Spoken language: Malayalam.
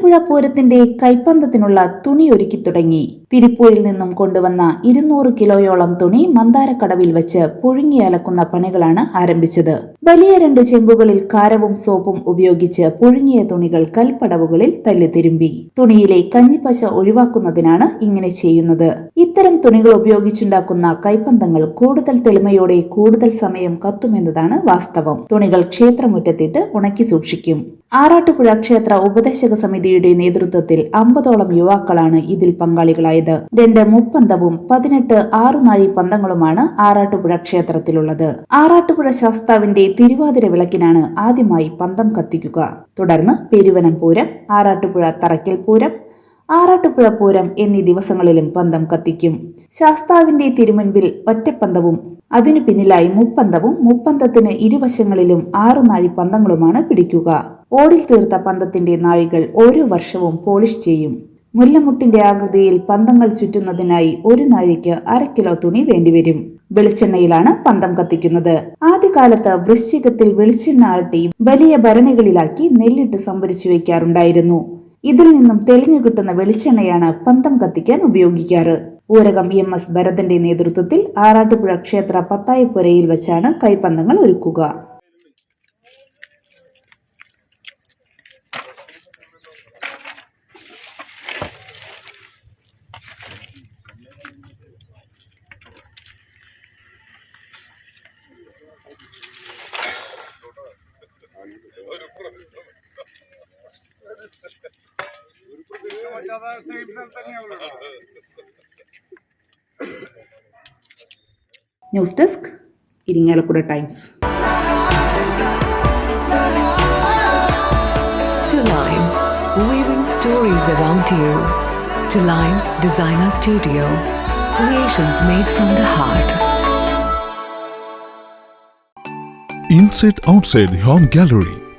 ആറാട്ടുപുഴ പൂരത്തിന്റെ കൈപ്പന്തത്തിനുള്ള തുണി ഒരുക്കി തുടങ്ങി. തിരുപ്പൂരിൽ നിന്നും കൊണ്ടുവന്ന ഇരുന്നൂറ് കിലോയോളം തുണി മന്ദാരക്കടവിൽ വെച്ച് പുഴുങ്ങി അലക്കുന്ന പണികളാണ് ആരംഭിച്ചത്. വലിയ രണ്ട് ചെമ്പുകളിൽ കാരവും സോപ്പും ഉപയോഗിച്ച് പുഴുങ്ങിയ തുണികൾ കൽപ്പടവുകളിൽ തല്ലിത്തിരുമ്പി തുണിയിലെ കഞ്ഞിപ്പശ ഒഴിവാക്കുന്നതിനാണ് ഇങ്ങനെ ചെയ്യുന്നത്. ഇത്തരം തുണികൾ ഉപയോഗിച്ചുണ്ടാക്കുന്ന കൈപ്പന്തങ്ങൾ കൂടുതൽ തെളിമയോടെ കൂടുതൽ സമയം കത്തുമെന്നതാണ് വാസ്തവം. തുണികൾ ക്ഷേത്രമുറ്റത്തിട്ട് ഉണക്കി സൂക്ഷിക്കും. ആറാട്ടുപുഴ ക്ഷേത്ര ഉപദേശക സമിതിയുടെ നേതൃത്വത്തിൽ അമ്പതോളം യുവാക്കളാണ് ഇതിൽ പങ്കാളികളായത്. രണ്ട് മുപ്പന്തവും പതിനെട്ട് ആറുനാഴി പന്തങ്ങളുമാണ് ആറാട്ടുപുഴ ക്ഷേത്രത്തിലുള്ളത്. ആറാട്ടുപുഴ ശാസ്താവിന്റെ തിരുവാതിര വിളക്കിനാണ് ആദ്യമായി പന്തം കത്തിക്കുക. തുടർന്ന് പെരുവനം പൂരം ആറാട്ടുപുഴ തറയ്ക്കൽ പൂരം ആറാട്ടുപുഴ പൂരം എന്നീ ദിവസങ്ങളിലും പന്തം കത്തിക്കും. ശാസ്താവിന്റെ തിരുമുൻപിൽ ഒറ്റപ്പന്തവും അതിനു പിന്നിലായി മുപ്പന്തവും മുപ്പന്തത്തിന് ഇരുവശങ്ങളിലും ആറു നാഴി പന്തങ്ങളുമാണ് പിടിക്കുക. ഓടിൽ തീർത്ത പന്തത്തിന്റെ നാഴികൾ ഓരോ വർഷവും പോളിഷ് ചെയ്യും. മുല്ലമുട്ടിന്റെ ആകൃതിയിൽ പന്തങ്ങൾ ചുറ്റുന്നതിനായി ഒരു നാഴിക്ക് അര കിലോ തുണി വേണ്ടിവരും. വെളിച്ചെണ്ണയിലാണ് പന്തം കത്തിക്കുന്നത്. ആദ്യകാലത്ത് വൃശ്ചികത്തിൽ വെളിച്ചെണ്ണ ആട്ടി വലിയ ഭരണികളിലാക്കി നെല്ലിട്ട് സംഭരിച്ചു വയ്ക്കാറുണ്ടായിരുന്നു. ഇതിൽ നിന്നും തെളിഞ്ഞു കിട്ടുന്ന വെളിച്ചെണ്ണയാണ് പന്തം കത്തിക്കാൻ ഉപയോഗിക്കാറ്. ഊരകം എം എസ് ഭരതന്റെ നേതൃത്വത്തിൽ ആറാട്ടുപുഴ ക്ഷേത്ര പത്തായപ്പുരയിൽ വെച്ചാണ് കൈപ്പന്തങ്ങൾ ഒരുക്കുക. News desk Irinjalakuda times To Line, weaving stories around you. To Line Designer Studio, creations made from the heart. Inside outside home gallery